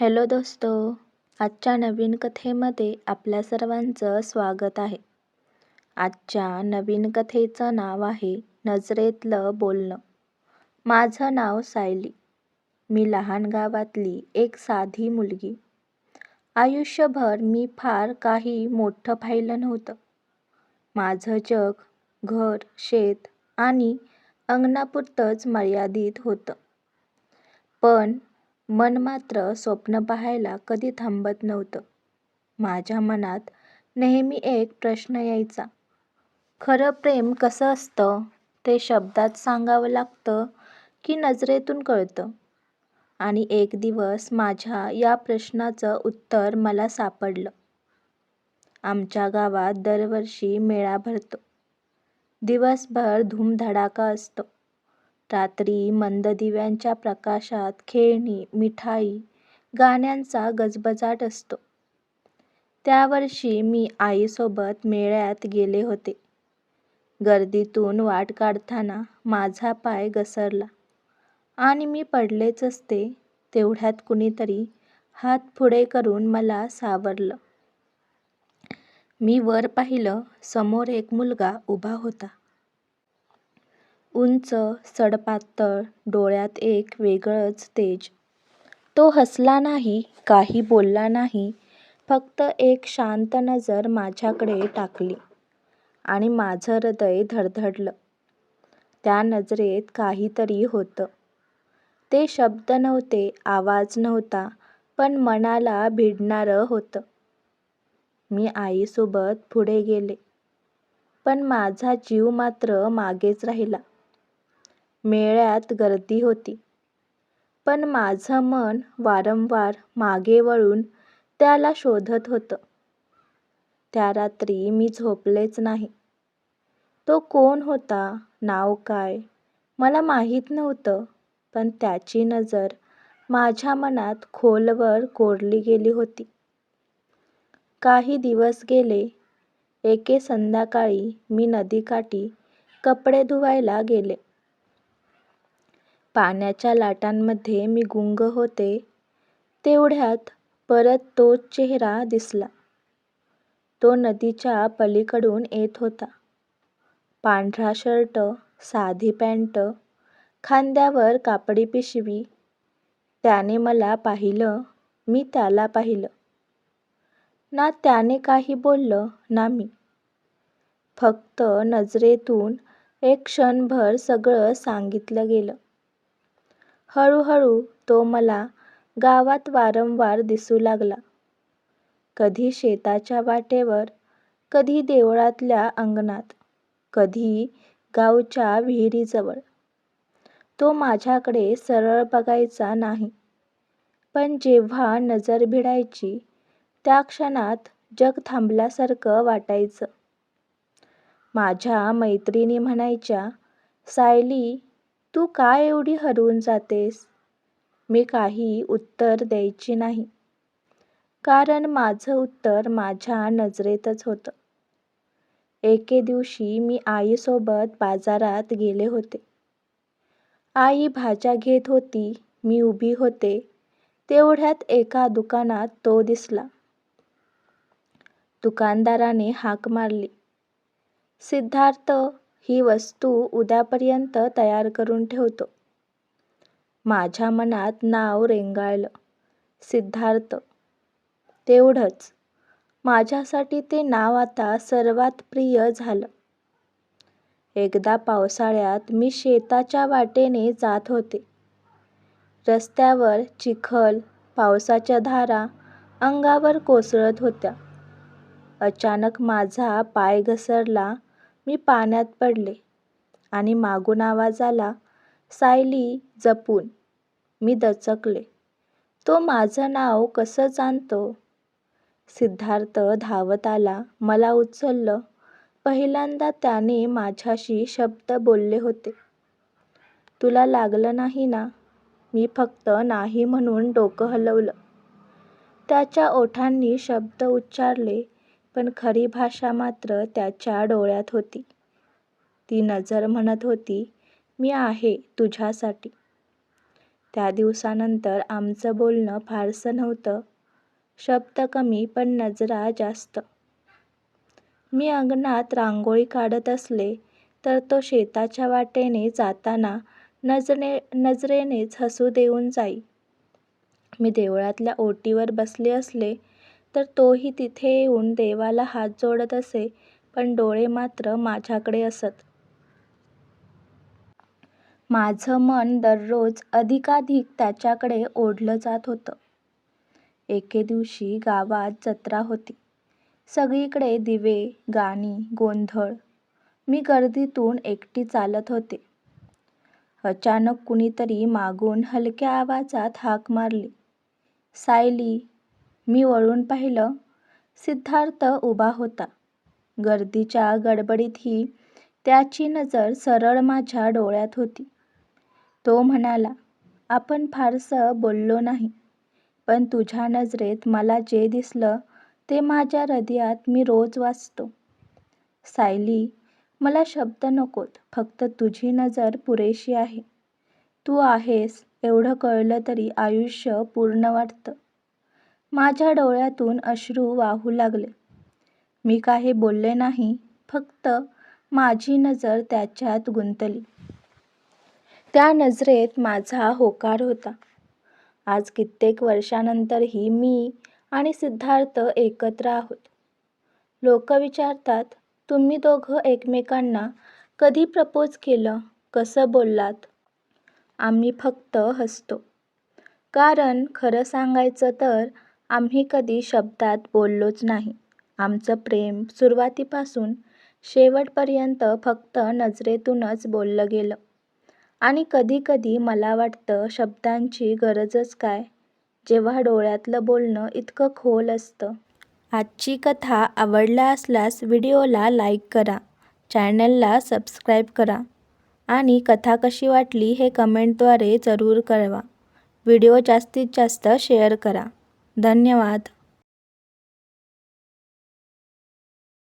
Hello दोस्तो आजच्या नवीन कथेमध्ये आपल्या सर्वांचं स्वागत आहे. आजच्या नवीन कथेचं नाव आहे नजरेतलं बोलणं. माझं नाव सायली. मी लहान गावातली एक साधी मुलगी. आयुष्यभर मी फार काही मोठं पाहिलं नव्हतं. माझं जग घर शेत आणि अंगणापुरतंच मर्यादित होतं. पण मन मात्र स्वप्न पाहायला कधी थांबत नव्हतं. माझ्या मनात नेहमी एक प्रश्न यायचा. खरं प्रेम कसं असतं? ते शब्दात सांगावं लागतं की नजरेतून कळतं? आणि एक दिवस माझ्या या प्रश्नाचं उत्तर मला सापडलं. आमच्या गावात दरवर्षी मेळा भरतो. दिवसभर धूमधडाका असतो. रात्री मंद दिव्यांच्या प्रकाशात खेळणी मिठाई गाण्यांचा गजबजाट असतो. त्यावर्षी मी आईसोबत मेळ्यात गेले होते. गर्दीतून वाट काढताना माझा पाय घसरला. आणि मी पडलेच असते तेवढ्यात कुणीतरी हात पुढे करून मला सावरलं. मी वर पाहिलं समोर एक मुलगा उभा होता. उंच सडपातळ डोळ्यात एक वेगळंच तेज. तो हसला नाही काही बोलला नाही फक्त एक शांत नजर माझ्याकडे टाकली आणि माझं हृदय धडधडलं. त्या नजरेत काहीतरी होतं. ते शब्द नव्हते आवाज नव्हता पण मनाला भिडणारं होतं. मी आईसोबत पुढे गेले पण माझा जीव मात्र मागेच राहिला. मेळ्यात गर्दी होती. पण माझं मन वारंवार मागे वळून त्याला शोधत होतं. त्या रात्री मी झोपलेच नाही. तो कोण होता नाव काय मला माहीत नव्हतं पण त्याची नजर माझ्या मनात खोलवर कोरली गेली होती. काही दिवस गेले एके संध्याकाळी मी नदीकाठी कपडे धुवायला गेले. पाण्याच्या लाटांमध्ये मी गुंग होते तेवढ्यात परत तोच चेहरा दिसला. तो नदीच्या पलीकडून येत होता. पांढरा शर्ट साधी पॅन्ट खांद्यावर कापडी पिशवी. त्याने मला पाहिलं मी त्याला पाहिलं. ना त्याने काही बोललं ना मी. फक्त नजरेतून एक क्षणभर सगळं सांगितलं गेलं. हळूहळू तो मला गावात वारंवार दिसू लागला. कधी शेताच्या वाटेवर कधी देवळातल्या अंगणात कधी गावच्या विहिरीजवळ. तो माझ्याकडे सरळ बघायचा नाही. पण जेव्हा नजर भिडायची त्या क्षणात जग थांबल्यासारखं वाटायचं. माझ्या मैत्रिणी म्हणायच्या सायली तू का एवढी हरवून जातेस? मी काही उत्तर द्यायची नाही. कारण माझं उत्तर माझ्या नजरेतच होतं. एके दिवशी मी आईसोबत बाजारात गेले होते. आई भाज्या घेत होती मी उभी होते. तेवढ्यात एका दुकानात तो दिसला. दुकानदाराने हाक मारली. सिद्धार्थ ही वस्तू उद्यापर्यंत तयार करून ठेवतो. माझ्या मनात नाव रेंगाळलं. सिद्धार्थ तेवढंच. माझ्यासाठी ते नाव आता सर्वात प्रिय झालं. एकदा पावसाळ्यात मी शेताच्या वाटेने जात होते. रस्त्यावर चिखल पावसाच्या धारा अंगावर कोसळत होत्या. अचानक माझा पाय घसरला मी पाण्यात पडले आणि मागून आवाज आला सायली जपून. मी दचकले. तो माझं नाव कसं जाणतो? सिद्धार्थ धावत आला. मला उचललं. पहिल्यांदा त्याने माझ्याशी शब्द बोलले होते. तुला लागलं नाही ना? मी फक्त नाही म्हणून डोकं हलवलं. त्याच्या ओठांनी शब्द उच्चारले. पण खरी भाषा मात्र त्याच्या डोळ्यात होती ती नजर म्हणत होती मी आहे तुझ्यासाठी त्या दिवसानंतर आमचं बोलणं फारसं नव्हतं. शब्द कमी पण नजरा जास्त. मी अंगणात रांगोळी काढत असले तर तो शेताच्या वाटेने जाताना नजरे नजरेनेच हसू देऊन जाई. मी देवळातल्या ओटीवर बसले असले तर तोही तिथे येऊन देवाला हात जोडत असे पण डोळे मात्र माझ्याकडे असत. माझं मन दररोज अधिकाधिक त्याच्याकडे ओढलं जात होतं. एके दिवशी गावात जत्रा होती. सगळीकडे दिवे, गाणी, गोंधळ. मी गर्दीतून एकटी चालत होते. अचानक कुणीतरी मागून हलक्या आवाजात हाक मारली, सायली. मी वळून पाहिलं. सिद्धार्थ उभा होता. गर्दीच्या गडबडीतही त्याची नजर सरळ माझ्या डोळ्यात होती. तो म्हणाला, आपण फारसं बोललो नाही, पण तुझ्या नजरेत मला जे दिसलं ते माझ्या हृदयात मी रोज वाचतो. सायली, मला शब्द नकोत, फक्त तुझी नजर पुरेशी आहे. तू आहेस एवढं कळलं तरी आयुष्य पूर्ण वाटतं. माझ्या डोळ्यातून अश्रू वाहू लागले. मी काही बोलले नाही, फक्त माझी नजर त्याच्यात गुंतली. त्या नजरेत माझा होकार होता. आज कित्येक वर्षांनंतरही मी आणि सिद्धार्थ एकत्र आहोत. लोक विचारतात, तुम्ही दोघं एकमेकांना कधी प्रपोज केलं, कसं बोललात? आम्ही फक्त हसतो. कारण खरं सांगायचं तर आम्ही कधी शब्दात बोललोच नाही. आमचं प्रेम सुरुवातीपासून शेवटपर्यंत फक्त नजरेतूनच बोललं गेलं. आणि कधी कधी मला वाटतं शब्दांची गरजच काय, जेव्हा डोळ्यातलं बोलणं इतकं खोल असतं. आजची कथा आवडला असल्यास व्हिडिओला लाईक करा, चॅनलला सबस्क्राईब करा आणि कथा कशी वाटली हे कमेंटद्वारे जरूर कळवा. व्हिडिओ जास्तीत जास्त शेअर करा. धन्यवाद.